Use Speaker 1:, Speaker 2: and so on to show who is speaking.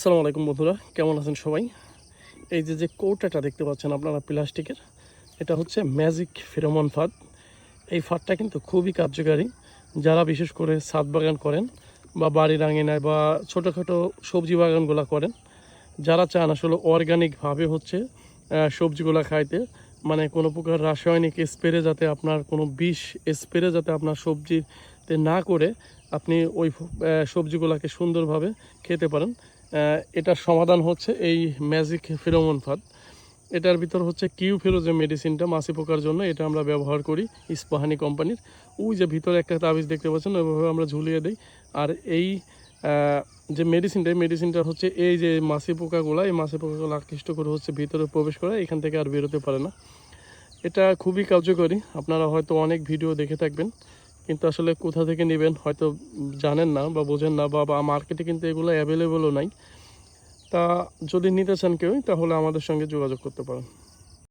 Speaker 1: আসসালামু আলাইকুম বন্ধুরা, কেমন আছেন সবাই? এই যে যে কৌটাটা দেখতে পাচ্ছেন আপনারা প্লাস্টিকের, এটা হচ্ছে ম্যাজিক ফেরোমন ফাঁদ। এই ফাঁদটা কিন্তু খুবই কার্যকারী। যারা বিশেষ করে ছাদ বাগান করেন বা বাড়ির আঙিনায় বা ছোটোখাটো সবজি বাগানগুলো করেন, যারা চান আসলে অর্গানিকভাবে হচ্ছে সবজিগুলো খাইতে মানে কোনো প্রকার রাসায়নিক স্প্রে যাতে আপনার কোনো বিষ স্প্রে যাতে আপনার সবজিতে না করে, আপনি ওই সবজিগুলোকে সুন্দরভাবে খেতে পারেন। এটার সমাধান হচ্ছে এই ম্যাজিক ফেরোমন ফাঁদ। এটার ভিতর হচ্ছে কিউ ফেরো যে মেডিসিনটা মাছি পোকার জন্য, এটা আমরা ব্যবহার করি ইস্পাহানি কোম্পানির। ওই যে ভিতরে একটা তাবিজ দেখতে পাচ্ছেন, ওইভাবে আমরা ঝুলিয়ে দিই। আর এই যে মেডিসিনটা, এই মেডিসিনটা হচ্ছে এই যে মাছি পোকাগুলো, এই মাছি পোকাগুলো আকৃষ্ট করে হচ্ছে ভিতরে প্রবেশ করে এখান থেকে আর বেরোতে পারে না। এটা খুবই কার্যকরী, আপনারা হয়তো অনেক ভিডিও দেখে থাকবেন। কিন্তু আসলে কোথা থেকে নেবেন হয়তো জানেন না বা বোঝেন না বা মার্কেটে কিন্তু এগুলো অ্যাভেলেবেলও নাই। তা যদি নিতে চান কেউ তাহলে আমাদের সঙ্গে যোগাযোগ করতে পারেন।